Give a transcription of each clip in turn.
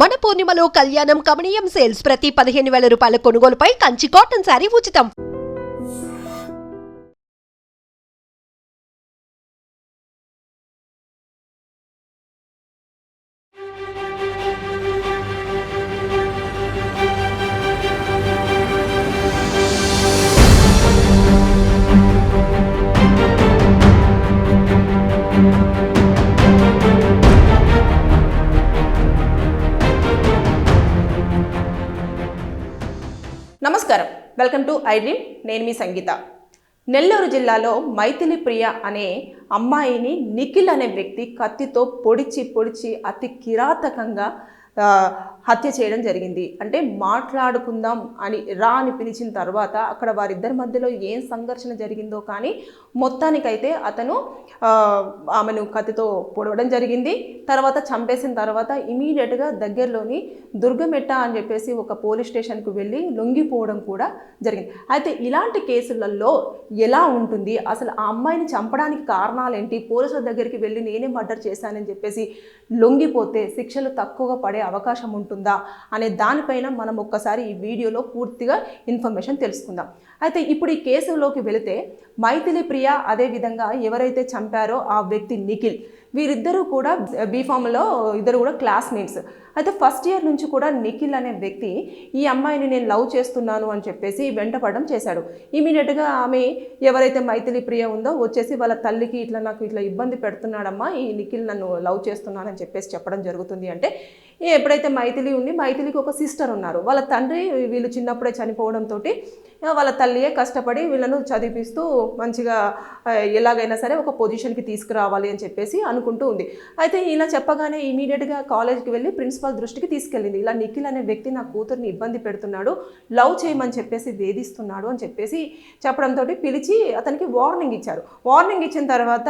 మన పూర్ణిమలో కళ్యాణం కమనీయం సేల్స్ ప్రతి పదిహేను వేల రూపాయల కొనుగోలుపై కంచి కాటన్ శారీ ఉచితం. వెల్కమ్ టు ఐ డ్రీమ్ నేను మీ సంగీత. నెల్లూరు జిల్లాలో మైథిలి ప్రియ అనే అమ్మాయిని నిఖిల్ అనే వ్యక్తి కత్తితో పొడిచి పొడిచి అతి కిరాతకంగా హత్య చేయడం జరిగింది. అంటే మాట్లాడుకుందాం అని రా అని పిలిచిన తర్వాత అక్కడ వారిద్దరి మధ్యలో ఏం సంఘర్షణ జరిగిందో కానీ మొత్తానికైతే అతను ఆమెను కత్తితో పొడవడం జరిగింది. తర్వాత చంపేసిన తర్వాత ఇమీడియట్గా దగ్గరలోని దుర్గమెట్ట అని చెప్పేసి ఒక పోలీస్ స్టేషన్కు వెళ్ళి లొంగిపోవడం కూడా జరిగింది. అయితే ఇలాంటి కేసులలో ఎలా ఉంటుంది? అసలు ఆ అమ్మాయిని చంపడానికి కారణాలు ఏంటి పోలీసుల దగ్గరికి వెళ్ళి నేనే మర్డర్ చేశానని చెప్పేసి లొంగిపోతే శిక్షలు తక్కువగా పడే అవకాశం ఉంటుందా అనే దానిపైన మనం ఒక్కసారి ఈ వీడియోలో పూర్తిగా ఇన్ఫర్మేషన్ తెలుసుకుందాం. అయితే ఇప్పుడు ఈ కేసులోకి వెళితే మైథిలి ప్రియ అదేవిధంగా ఎవరైతే చంపారో ఆ వ్యక్తి నిఖిల్. వీరిద్దరూ కూడా బీఫామ్లో ఇద్దరు కూడా క్లాస్మేట్స్ అయితే ఫస్ట్ ఇయర్ నుంచి కూడా నిఖిల్ అనే వ్యక్తి ఈ అమ్మాయిని నేను లవ్ చేస్తున్నాను అని చెప్పేసి వెంటపడడం చేశాడు. ఇమీడియట్గా ఆమె ఎవరైతే మైథిలి ప్రియ ఉందో వచ్చేసి వాళ్ళ తల్లికి ఇట్లా నాకు ఇట్లా ఇబ్బంది పెడుతున్నాడమ్మా ఈ నిఖిల్ నన్ను లవ్ చేస్తున్నానని చెప్పేసి చెప్పడం జరుగుతుంది అంటే ఎప్పుడైతే మైథిలి ఉంది మైథిలికి ఒక సిస్టర్ ఉన్నారు వాళ్ళ తండ్రి వీళ్ళు చిన్నప్పుడే చనిపోవడంతో వాళ్ళ తల్లియే కష్టపడి వీళ్ళను చదివిస్తూ మంచిగా ఎలాగైనా సరే ఒక పొజిషన్కి తీసుకురావాలి అని చెప్పేసి అనుకుంటూ ఉంది. అయితే ఇలా చెప్పగానే ఇమీడియట్గా కాలేజ్కి వెళ్ళి ప్రిన్సిపాల్ దృష్టికి తీసుకెళ్ళింది. ఇలా నిఖిల్ అనే వ్యక్తి నా కూతుర్ని ఇబ్బంది పెడుతున్నాడు లవ్ చేయమని చెప్పేసి వేధిస్తున్నాడు అని చెప్పేసి చెప్పడంతో పిలిచి అతనికి వార్నింగ్ ఇచ్చారు. వార్నింగ్ ఇచ్చిన తర్వాత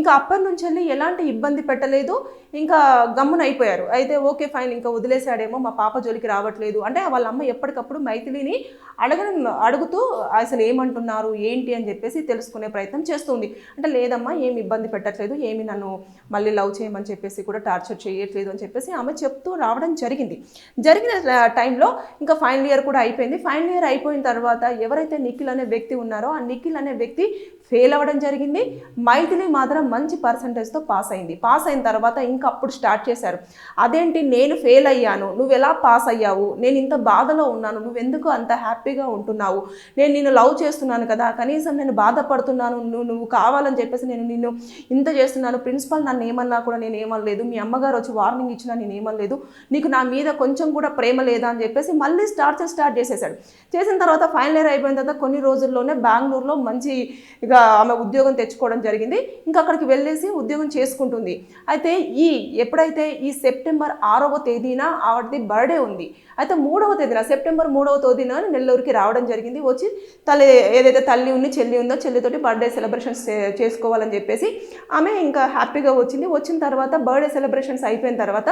ఇంకా అప్పటి నుంచి వెళ్ళి ఎలాంటి ఇబ్బంది పెట్టలేదు ఇంకా గమ్మున అయిపోయారు. అయితే ఓకే ఫైన్ ఇంకా వదిలేశాడేమో మా పాప జోలికి రావట్లేదు. అంటే వాళ్ళ అమ్మ ఎప్పటికప్పుడు మైథిలిని అడగడం అడుగుతూ అసలు ఏమంటున్నారు ఏంటి అని చెప్పేసి తెలుసుకునే ప్రయత్నం చేస్తుంది. అంటే లేదమ్మా ఏమి ఇబ్బంది పెట్టట్లేదు ఏమి నన్ను మళ్ళీ లవ్ చేయమని చెప్పేసి కూడా టార్చర్ చేయట్లేదు అని చెప్పేసి ఆమె చెప్తూ రావడం జరిగింది. జరిగిన టైంలో ఇంకా ఫైనల్ ఇయర్ కూడా అయిపోయింది. ఫైనల్ ఇయర్ అయిపోయిన తర్వాత ఎవరైతే నిఖిల్ అనే వ్యక్తి ఉన్నారో ఆ నిఖిల్ అనే వ్యక్తి ఫెయిల్ అవ్వడం జరిగింది. మైథిలి మాత్రం మంచి పర్సంటేజ్తో పాస్ అయింది. పాస్ అయిన తర్వాత ఇంకా అప్పుడు స్టార్ట్ చేశారు. అదేంటి నేను ఫెయిల్ అయ్యాను. నువ్వు ఎలా పాస్ అయ్యావు? నేను ఇంత బాధలో ఉన్నాను. నువ్వెందుకు అంత హ్యాపీగా ఉంటున్నావు? నేను నిన్ను లవ్ చేస్తున్నాను కదా కనీసం నేను బాధపడుతున్నాను నువ్వు నువ్వు కావాలని చెప్పేసి నేను నిన్ను ఇంత చేస్తున్నాను. ప్రిన్సిపల్ నన్ను ఏమన్నా కూడా నేను ఏమనలేదు. మీ అమ్మగారు వచ్చి వార్నింగ్ ఇచ్చినా నేను ఏమనలేదు. నీకు నా మీద కొంచెం కూడా ప్రేమ లేదా అని చెప్పేసి మళ్ళీ స్టార్ట్ స్టార్ట్ చేసేసాడు. చేసిన తర్వాత ఫైనల్ ఇయర్ అయిపోయిన తర్వాత కొన్ని రోజుల్లోనే బెంగళూరులో మంచి ఇక ఆమె ఉద్యోగం తెచ్చుకోవడం జరిగింది. ఇంకా అక్కడికి వెళ్ళేసి ఉద్యోగం చేసుకుంటుంది. అయితే ఈ ఎప్పుడైతే ఈ సెప్టెంబర్ ఆరవ తేదీన ఆవిడది బర్త్డే ఉంది. అయితే మూడవ తేదీన సెప్టెంబర్ మూడవ తేదీన నెల్లూరుకి రావడం జరిగింది. వచ్చి తల్లి ఏదైతే తల్లి ఉంది చెల్లి ఉందో చెల్లితోటి బర్త్డే సెలబ్రేషన్స్ చేసుకోవాలని చెప్పేసి ఆమె ఇంకా హ్యాపీగా వచ్చింది. వచ్చిన తర్వాత బర్త్డే సెలబ్రేషన్స్ అయిపోయిన తర్వాత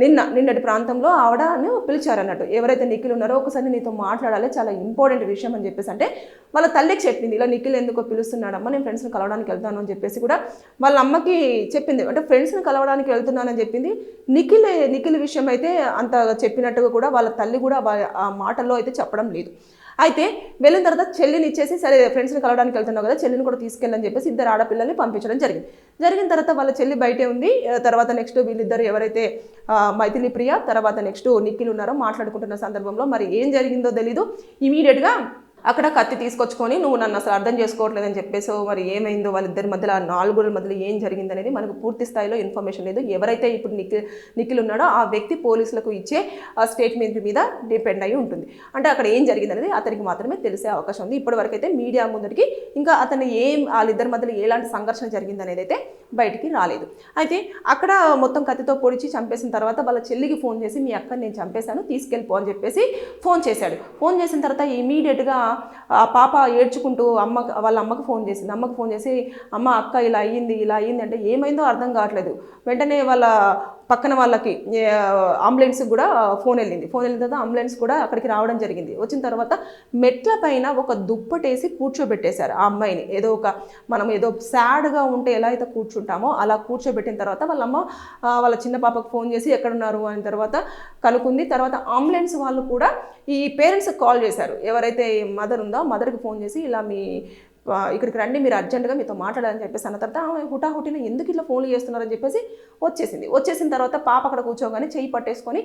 నిన్న నిన్నటి ప్రాంతంలో ఆవిడను పిలిచారన్నట్టు. ఎవరైతే నిఖిల్ ఉన్నారో ఒకసారి నీతో మాట్లాడాలి చాలా ఇంపార్టెంట్ విషయం అని చెప్పేసి అంటే వాళ్ళ తల్లికి చెప్పింది ఇలా నిఖిల్ ఎందుకో పిలుస్తున్నాడమ్మా నేను ఫ్రెండ్స్ని కలవడానికి వెళ్తాను అని చెప్పేసి కూడా వాళ్ళ అమ్మకి చెప్పింది. అంటే ఫ్రెండ్స్ని కలవడానికి వెళ్తున్నానని చెప్పింది. నిఖిల్ నిఖిల్ విషయం అయితే అంత చెప్పినట్టుగా కూడా వాళ్ళ తల్లి కూడా ఆ మాటల్లో అయితే చెప్పడం లేదు. అయితే వెళ్ళిన తర్వాత చెల్లిని ఇచ్చేసి సరే ఫ్రెండ్స్ని కలవడానికి వెళ్తున్నావు కదా చెల్లిని కూడా తీసుకెళ్ళని చెప్పేసి ఇద్దరు ఆడపిల్లల్ని పంపించడం జరిగింది. జరిగిన తర్వాత వాళ్ళ చెల్లి బయటే ఉంది. తర్వాత నెక్స్ట్ వీళ్ళిద్దరు ఎవరైతే మైథిలి ప్రియ తర్వాత నెక్స్ట్ నిఖిల్ ఉన్నారో మాట్లాడుకుంటున్న సందర్భంలో మరి ఏం జరిగిందో తెలీదు. ఇమీడియట్గా అక్కడ కత్తి తీసుకొచ్చుకొని నువ్వు నన్ను అసలు అర్థం చేసుకోవట్లేదని చెప్పేసి మరి ఏమైందో వాళ్ళిద్దరి మధ్యలో ఆ నాలుగుల మధ్యలో ఏం జరిగింది అనేది మనకు పూర్తి స్థాయిలో ఇన్ఫర్మేషన్ లేదు. ఎవరైతే ఇప్పుడు నిఖిల్ నిఖిల్ ఉన్నాడో ఆ వ్యక్తి పోలీసులకు ఇచ్చే ఆ స్టేట్మెంట్ మీద డిపెండ్ అయి ఉంటుంది. అంటే అక్కడ ఏం జరిగింది అనేది అతనికి మాత్రమే తెలిసే అవకాశం ఉంది. ఇప్పటి వరకు అయితే మీడియా ముందరికి ఇంకా అతను ఏం వాళ్ళిద్దరి మధ్యలో ఎలాంటి సంఘర్షణ జరిగింది అనేది అయితే బయటికి రాలేదు. అయితే అక్కడ మొత్తం కత్తితో పొడిచి చంపేసిన తర్వాత వాళ్ళ చెల్లికి ఫోన్ చేసి మీ అక్కని నేను చంపేశాను తీసుకెళ్ళిపో అని చెప్పేసి ఫోన్ చేశాడు. ఫోన్ చేసిన తర్వాత ఇమీడియట్గా ఆ పాప ఏడ్చుకుంటూ అమ్మ వాళ్ళ అమ్మకు ఫోన్ చేసింది. అమ్మకు ఫోన్ చేసి అమ్మ అక్క ఇలా అయ్యింది ఇలా అయ్యింది అంటే ఏమైందో అర్థం కావట్లేదు. వెంటనే వాళ్ళ పక్కన వాళ్ళకి అంబులెన్స్ కూడా ఫోన్ వెళ్ళింది. ఫోన్ వెళ్ళిన తర్వాత అంబులెన్స్ కూడా అక్కడికి రావడం జరిగింది. వచ్చిన తర్వాత మెట్ల పైన ఒక దుప్పటేసి కూర్చోబెట్టేశారు ఆ అమ్మాయిని. ఏదో ఒక మనం ఏదో సాడ్గా ఉంటే ఎలా అయితే కూర్చుంటామో అలా కూర్చోబెట్టిన తర్వాత వాళ్ళమ్మ వాళ్ళ చిన్న పాపకు ఫోన్ చేసి ఎక్కడున్నారు అని తర్వాత కనుక్కుంది. తర్వాత అంబులెన్స్ వాళ్ళు కూడా ఈ పేరెంట్స్కి కాల్ చేశారు. ఎవరైతే మదర్ ఉందో మదర్కి ఫోన్ చేసి ఇలా మీ ఇక్కడికి రండి మీరు అర్జెంటుగా మీతో మాట్లాడాలని చెప్పేసి అన్న తర్వాత ఆమె హుటాహుటిన ఎందుకు ఇట్లా ఫోన్లు చేస్తున్నారని చెప్పేసి వచ్చేసింది. వచ్చేసిన తర్వాత పాప అక్కడ కూర్చోగానే చేయి పట్టేసుకొని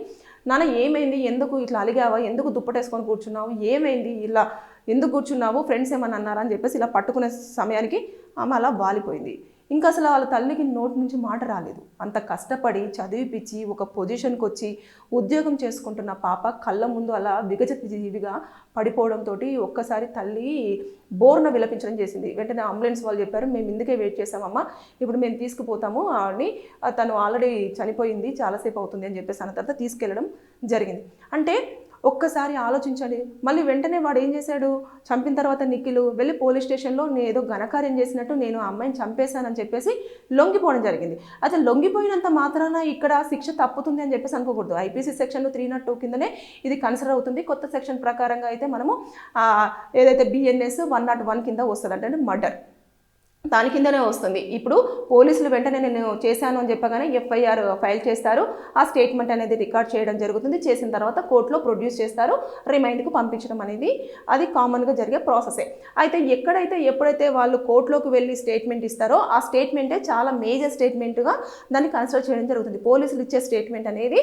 నాన్న ఏమైంది? ఎందుకు ఇట్లా అలిగావా? ఎందుకు దుప్పటేసుకొని కూర్చున్నావు? ఏమైంది? ఇలా ఎందుకు కూర్చున్నావు? ఫ్రెండ్స్ ఏమన్నా అన్నారా? అని చెప్పేసి ఇలా పట్టుకునే సమయానికి ఆమె అలా వాలిపోయింది. ఇంకా అసలు వాళ్ళ తల్లికి నోటి నుంచి మాట రాలేదు. అంత కష్టపడి చదివిపించి ఒక పొజిషన్కి వచ్చి ఉద్యోగం చేసుకుంటున్న పాప కళ్ళ ముందు అలా విగజత జీవిగా పడిపోవడంతో ఒక్కసారి తల్లి బోర్న విలపించడం చేసింది. వెంటనే అంబులెన్స్ వాళ్ళు చెప్పారు మేము ఇందుకే వెయిట్ చేసామమ్మా ఇప్పుడు మేము తీసుకుపోతాము. అని తను ఆల్రెడీ చనిపోయింది చాలాసేపు అవుతుంది అని చెప్పేసి అన్న తర్వాత తీసుకెళ్ళడం జరిగింది. అంటే ఒక్కసారి ఆలోచించండి. మళ్ళీ వెంటనే వాడు ఏం చేశాడు? చంపిన తర్వాత నిఖిలు వెళ్ళి పోలీస్ స్టేషన్లో నేను ఏదో ఘనకార్యం చేసినట్టు నేను ఆ అమ్మాయిని చంపేశానని చెప్పేసి లొంగిపోవడం జరిగింది. అయితే లొంగిపోయినంత మాత్రాన ఇక్కడ శిక్ష తప్పుతుంది అని చెప్పేసి అనుకోకూడదు. IPC section three naught two కిందనే ఇది కన్సిడర్ అవుతుంది. కొత్త సెక్షన్ ప్రకారంగా అయితే మనము ఏదైతే బిఎన్ఎస్ వన్ నాట్ వన్ కింద వస్తుంది అంటే మర్డర్. దాని కిందనే వస్తుంది. ఇప్పుడు పోలీసులు వెంటనే నేను చేశాను అని చెప్పగానే ఎఫ్ఐఆర్ ఫైల్ చేస్తారు. ఆ స్టేట్మెంట్ అనేది రికార్డ్ చేయడం జరుగుతుంది. చేసిన తర్వాత కోర్టులో ప్రొడ్యూస్ చేస్తారు. రిమైండ్కు పంపించడం అనేది అది కామన్గా జరిగే ప్రాసెసే. అయితే ఎక్కడైతే ఎప్పుడైతే వాళ్ళు కోర్టులోకి వెళ్ళి స్టేట్మెంట్ ఇస్తారో ఆ స్టేట్మెంటే చాలా మేజర్ స్టేట్మెంట్గా దాన్ని కన్సిడర్ చేయడం జరుగుతుంది. పోలీసులు ఇచ్చే స్టేట్మెంట్ అనేది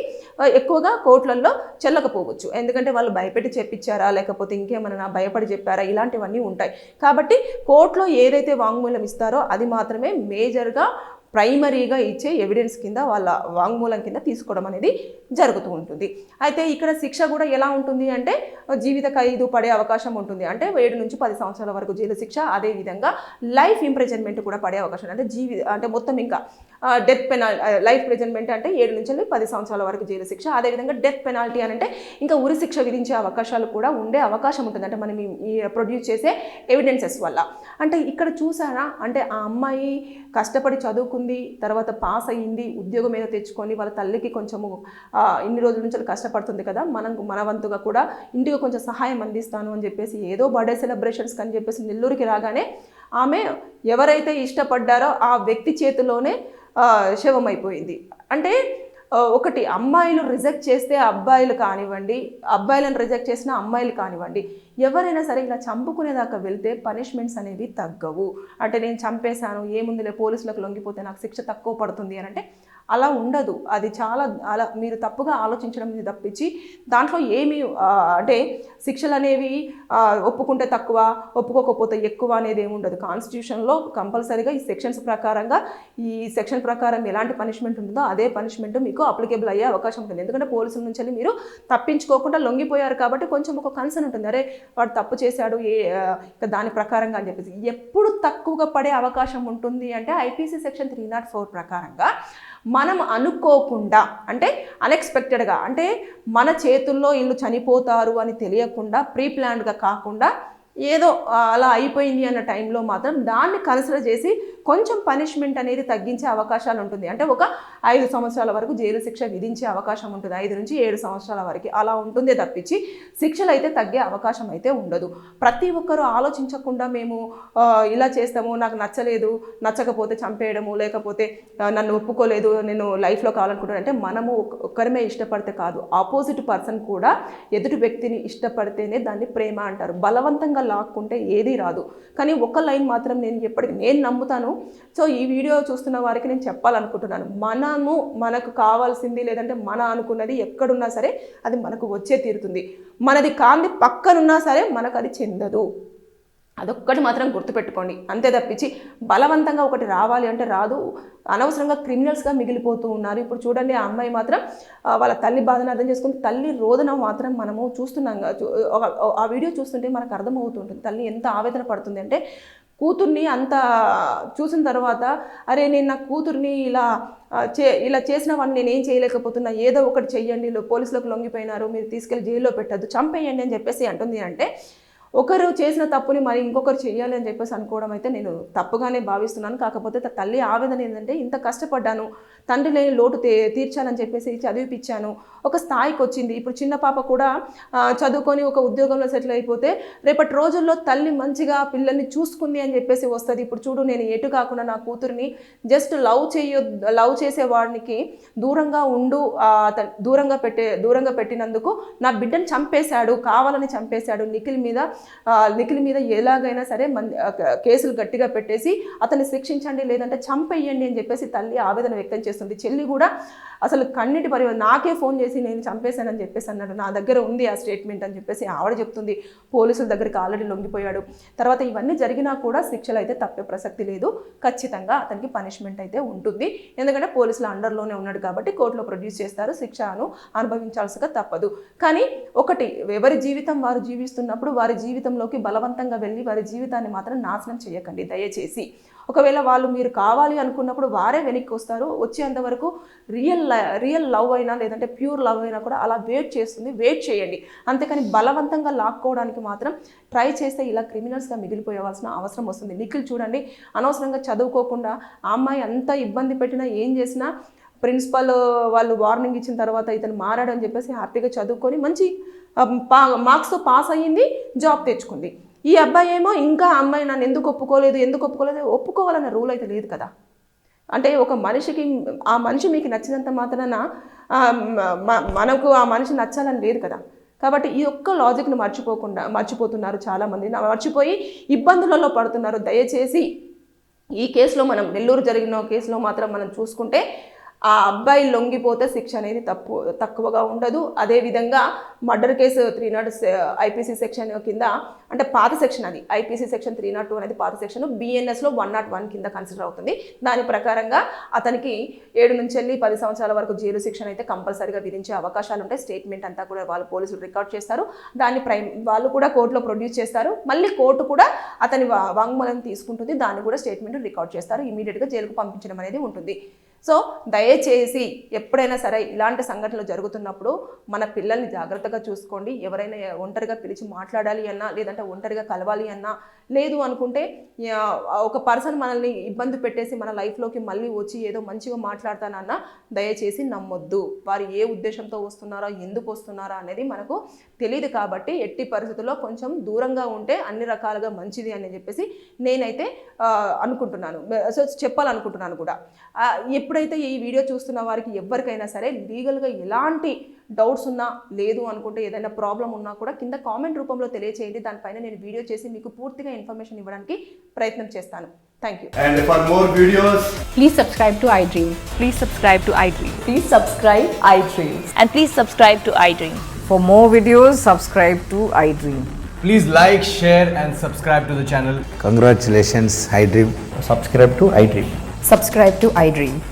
ఎక్కువగా కోర్టులలో చెల్లకపోవచ్చు. ఎందుకంటే వాళ్ళు భయపెట్టి చెప్పించారా? లేకపోతే ఇంకేమైనా భయపడి చెప్పారా? ఇలాంటివన్నీ ఉంటాయి. కాబట్టి కోర్టులో ఏదైతే వాంగ్మూలం ఇస్తారో అది మాత్రమే మేజర్గా ప్రైమరీగా ఇచ్చే ఎవిడెన్స్ కింద వాళ్ళ వాంగ్మూలం కింద తీసుకోవడం అనేది జరుగుతూ ఉంటుంది. అయితే ఇక్కడ శిక్ష కూడా ఎలా ఉంటుంది అంటే జీవిత ఖైదు పడే అవకాశం ఉంటుంది. అంటే ఏడు నుంచి పది సంవత్సరాల వరకు జైలు శిక్ష అదేవిధంగా లైఫ్ ఇంప్రెజన్మెంట్ కూడా పడే అవకాశం. అంటే జీవి అంటే మొత్తం ఇంకా డెత్ పెనాల్ లైఫ్ ప్రెజెంట్మెంట్ అంటే ఏడు నుంచి వెళ్ళి పది సంవత్సరాల వరకు జైలు శిక్ష. అదేవిధంగా డెత్ పెనాల్టీ అని అంటే ఇంకా ఉరి శిక్ష విధించే అవకాశాలు కూడా ఉండే అవకాశం ఉంటుంది. అంటే మనం ఈ- ప్రొడ్యూస్ చేసే ఎవిడెన్సెస్ వల్ల. అంటే ఇక్కడ చూసారా? అంటే ఆ అమ్మాయి కష్టపడి చదువుకుంది తర్వాత పాస్ అయ్యింది ఉద్యోగం ఏదో తెచ్చుకొని వాళ్ళ తల్లికి కొంచెము ఇన్ని రోజుల నుంచి కష్టపడుతుంది కదా మనం మన వంతుగా కూడా ఇంటికి కొంచెం సహాయం అందిస్తాను అని చెప్పేసి ఏదో బర్త్డే సెలబ్రేషన్స్ అని చెప్పేసి నెల్లూరుకి రాగానే ఆమె ఎవరైతే ఇష్టపడ్డారో ఆ వ్యక్తి చేతిలోనే శవమైపోయింది. శవం అయిపోయింది అంటే ఒకటి అమ్మాయిలు రిజెక్ట్ చేస్తే అబ్బాయిలు కానివ్వండి అబ్బాయిలను రిజెక్ట్ చేసిన అమ్మాయిలు కానివ్వండి ఎవరైనా సరే ఇలా చంపుకునేదాకా వెళ్తే పనిష్మెంట్స్ అనేవి తగ్గవు. అంటే నేను చంపేశాను ఏముందిలే పోలీసులకు లొంగిపోతే నాకు శిక్ష తక్కువ పడుతుంది అని అంటే అలా ఉండదు. అది చాలా అలా మీరు తప్పుగా ఆలోచించడం ఇది తప్పించి దాంట్లో ఏమి అంటే శిక్షలు అనేవి ఒప్పుకుంటే తక్కువ ఒప్పుకోకపోతే ఎక్కువ అనేది ఏమి ఉండదు. కాన్స్టిట్యూషన్లో కంపల్సరీగా ఈ సెక్షన్స్ ప్రకారంగా ఈ సెక్షన్ ప్రకారం ఎలాంటి పనిష్మెంట్ ఉంటుందో అదే పనిష్మెంట్ మీకు అప్లికేబుల్ అయ్యే అవకాశం ఉంటుంది. ఎందుకంటే పోలీసుల నుంచి మీరు తప్పించుకోకుండా లొంగిపోయారు కాబట్టి కొంచెం ఒక కన్సర్న్ ఉంటుంది. అరే వాడు తప్పు చేశాడు ఏ దాని ప్రకారంగా అని చెప్పేసి. ఎప్పుడు తక్కువగా పడే అవకాశం ఉంటుంది అంటే IPC section three naught four ప్రకారంగా మనం అనుకోకుండా అంటే అన్ఎక్స్పెక్టెడ్గా అంటే మన చేతుల్లో వీళ్ళు చనిపోతారు అని తెలియకుండా ప్రీ ప్లాన్డ్గా కాకుండా ఏదో అలా అయిపోయింది అన్న టైంలో మాత్రం దాన్ని కన్సిడర్ చేసి కొంచెం పనిష్మెంట్ అనేది తగ్గించే అవకాశాలు ఉంటుంది. అంటే ఒక ఐదు సంవత్సరాల వరకు జైలు శిక్ష విధించే అవకాశం ఉంటుంది. ఐదు నుంచి ఏడు సంవత్సరాల వరకు అలా ఉంటుందే తప్పించి శిక్షలు అయితే తగ్గే అవకాశం అయితే ఉండదు. ప్రతి ఒక్కరూ ఆలోచించకుండా మేము ఇలా చేస్తాము నాకు నచ్చలేదు నచ్చకపోతే చంపేయడము లేకపోతే నన్ను ఒప్పుకోలేదు నేను లైఫ్లో కావాలనుకుంటాను అంటే మనము ఒక్కరిమే ఇష్టపడితే కాదు. ఆపోజిట్ పర్సన్ కూడా ఎదుటి వ్యక్తిని ఇష్టపడితేనే దాన్ని ప్రేమ అంటారు. బలవంతంగా లాక్కుంటే ఏదీ రాదు. కానీ ఒక లైన్ మాత్రం నేను ఎప్పటికీ నేను నమ్ముతాను. సో ఈ వీడియో చూస్తున్న వారికి నేను చెప్పాలనుకుంటున్నాను. మనము మనకు కావాల్సింది లేదంటే మన అనుకున్నది ఎక్కడున్నా సరే అది మనకు వచ్చే తీరుతుంది. మనది కాంది పక్కనున్నా సరే మనకు అది చెందదు. అదొక్కటి మాత్రం గుర్తుపెట్టుకోండి. అంతే తప్పించి బలవంతంగా ఒకటి రావాలి అంటే రాదు. అనవసరంగా క్రిమినల్స్గా మిగిలిపోతూ ఉన్నారు. ఇప్పుడు చూడండి ఆ అమ్మాయి మాత్రం వాళ్ళ తల్లి బాధను అర్థం చేసుకుని తల్లి రోదన మాత్రం మనము చూస్తున్నాం. ఆ వీడియో చూస్తుంటే మనకు అర్థమవుతుంటుంది. తల్లి ఎంత ఆవేదన పడుతుంది అంటే కూతుర్ని అంత చూసిన తర్వాత అరే నేను నా కూతుర్ని ఇలా చే ఇలా చేసిన వాడిని నేను ఏం చేయలేకపోతున్నా. ఏదో ఒకటి చెయ్యండి. పోలీసులకు లొంగిపోయినారు. మీరు తీసుకెళ్ళి జైల్లో పెట్టద్దు. చంపేయండి అని చెప్పేసి అంటుంది. అంటే ఒకరు చేసిన తప్పుని మరి ఇంకొకరు చేయాలి అని చెప్పేసి అనుకోవడం అయితే నేను తప్పుగానే భావిస్తున్నాను. కాకపోతే తల్లి ఆవేదన ఏంటంటే ఇంత కష్టపడ్డాను తండ్రి లేని లోటు తీర్చాలని చెప్పేసి చదివిపించాను ఒక స్థాయికి వచ్చింది. ఇప్పుడు చిన్న పాప కూడా చదువుకొని ఒక ఉద్యోగంలో సెటిల్ అయిపోతే రేపటి రోజుల్లో తల్లి మంచిగా పిల్లల్ని చూసుకుంది అని చెప్పేసి వస్తుంది. ఇప్పుడు చూడు నేను ఎటు కాకుండా నా కూతురిని జస్ట్ లవ్ చేయొ లవ్ చేసే వాడికి దూరంగా ఉండు దూరంగా పెట్టే దూరంగా పెట్టినందుకు నా బిడ్డను చంపేశాడు కావాలని చంపేశాడు. నిఖిల్ మీద నిఖిల్ మీద ఎలాగైనా సరే మంది కేసులు గట్టిగా పెట్టేసి అతన్ని శిక్షించండి లేదంటే చంపేయండి అని చెప్పేసి తల్లి ఆవేదన వ్యక్తం చేస్తుంది. చెల్లి కూడా అసలు కన్నిటి పరి నాకే ఫోన్ చేసి నేను చంపేశానని చెప్పేసి అన్నాడు. నా దగ్గర ఉంది ఆ స్టేట్మెంట్ అని చెప్పేసి ఆవిడ చెప్తుంది. పోలీసుల దగ్గరికి ఆల్రెడీ లొంగిపోయాడు. తర్వాత ఇవన్నీ జరిగినా కూడా శిక్షలు అయితే తప్పే ప్రసక్తి లేదు. ఖచ్చితంగా అతనికి పనిష్మెంట్ అయితే ఉంటుంది. ఎందుకంటే పోలీసుల అండర్లోనే ఉన్నాడు కాబట్టి కోర్టులో ప్రొడ్యూస్ చేస్తారు. శిక్షను అనుభవించాల్సిగా తప్పదు. కానీ ఒకటి ఎవరి జీవితం వారు జీవిస్తున్నప్పుడు వారి జీవితంలోకి బలవంతంగా వెళ్ళి వారి జీవితాన్ని మాత్రం నాశనం చేయకండి. దయచేసి ఒకవేళ వాళ్ళు మీరు కావాలి అనుకున్నప్పుడు వారే వెనక్కి వస్తారు. వచ్చేంత వరకు రియల్ రియల్ లవ్ అయినా లేదంటే ప్యూర్ లవ్ అయినా కూడా అలా వెయిట్ చేస్తుంది. వెయిట్ చేయండి. అంతేకాని బలవంతంగా లాక్కోవడానికి మాత్రం ట్రై చేస్తే ఇలా క్రిమినల్స్గా మిగిలిపోయేవాల్సిన అవసరం వస్తుంది. నిఖిల్ చూడండి అనవసరంగా చదువుకోకుండా ఆ అమ్మాయి అంత ఇబ్బంది పెట్టినా ఏం చేసినా ప్రిన్సిపల్ వాళ్ళు వార్నింగ్ ఇచ్చిన తర్వాత ఇతను మారాడని చెప్పేసి హ్యాపీగా చదువుకొని మంచి పా మార్క్స్తో పాస్ అయ్యింది జాబ్ తెచ్చుకుంది. ఈ అబ్బాయి ఏమో ఇంకా ఆ అమ్మాయి నన్ను ఎందుకు ఒప్పుకోలేదు ఎందుకు ఒప్పుకోలేదు? ఒప్పుకోవాలన్న రూల్ అయితే లేదు కదా. అంటే ఒక మనిషికి ఆ మనిషి మీకు నచ్చినంత మాత్రాన మ- మనకు ఆ మనిషి నచ్చాలని లేదు కదా. కాబట్టి ఈ ఒక్క లాజిక్ను మర్చిపోకుండా మర్చిపోతున్నారు చాలామంది. మర్చిపోయి ఇబ్బందులలో పడుతున్నారు. దయచేసి ఈ కేసులో మనం నెల్లూరు జరిగిన కేసులో మాత్రం మనం చూసుకుంటే ఆ అబ్బాయి లొంగిపోతే శిక్ష అనేది తప్పు తక్కువగా ఉండదు. అదేవిధంగా murder case three naught IPC section కింద అంటే పాత సెక్షన్ అది IPC section three naught two అనేది పాత సెక్షన్ బిఎన్ఎస్లో వన్ నాట్ వన్ కింద కన్సిడర్ అవుతుంది. దాని ప్రకారంగా అతనికి ఏడు నుంచి వెళ్ళి పది సంవత్సరాల వరకు జైలు శిక్షణ అయితే కంపల్సరీగా విధించే అవకాశాలు ఉంటాయి. స్టేట్మెంట్ అంతా కూడా వాళ్ళు పోలీసులు రికార్డ్ చేస్తారు. దాన్ని ప్రైమ్ వాళ్ళు కూడా కోర్టులో ప్రొడ్యూస్ చేస్తారు. మళ్ళీ కోర్టు కూడా అతని వాంగ్మూలం తీసుకుంటుంది. దాన్ని కూడా స్టేట్మెంట్ రికార్డ్ చేస్తారు. ఇమీడియట్గా జైలుకు పంపించడం అనేది ఉంటుంది. సో దయచేసి ఎప్పుడైనా సరే ఇలాంటి సంఘటనలు జరుగుతున్నప్పుడు మన పిల్లల్ని జాగ్రత్తగా చూసుకోండి. ఎవరైనా ఒంటరిగా పిలిచి మాట్లాడాలి అన్నా లేదంటే ఒంటరిగా కలవాలి అన్నా లేదు అనుకుంటే ఒక పర్సన్ మనల్ని ఇబ్బంది పెట్టేసి మన లైఫ్లోకి మళ్ళీ వచ్చి ఏదో మంచిగా మాట్లాడతానన్నా దయచేసి నమ్మొద్దు. వారు ఏ ఉద్దేశంతో వస్తున్నారో ఎందుకు వస్తున్నారో అనేది మనకు తెలియదు కాబట్టి ఎట్టి పరిస్థితుల్లో కొంచెం దూరంగా ఉంటే అన్ని రకాలుగా మంచిది అని చెప్పేసి నేనైతే అనుకుంటున్నాను. సో చెప్పాలనుకుంటున్నాను కూడా. ఎప్పుడు ఎప్పుడైతే ఈ వీడియో చూస్తున్న వారికి ఎవరికైనా సరే లీగల్గా ఎలాంటి డౌట్స్ ఉన్నా లేదు అనుకుంటే ఏదైనా ప్రాబ్లం ఉన్నా కూడా కింద కామెంట్ రూపంలో తెలియచేయండి. దానిపైన నేను వీడియో చేసి మీకు పూర్తిగా ఇన్ఫర్మేషన్ ఇవ్వడానికి ప్రయత్నం చేస్తాను. Thank you and please subscribe to I dream please subscribe to I dream please subscribe I dream and please subscribe to I dream for more videos subscribe to I dream please like share and subscribe to the channel congratulations I dream subscribe to I dream subscribe to I dream Subscribe to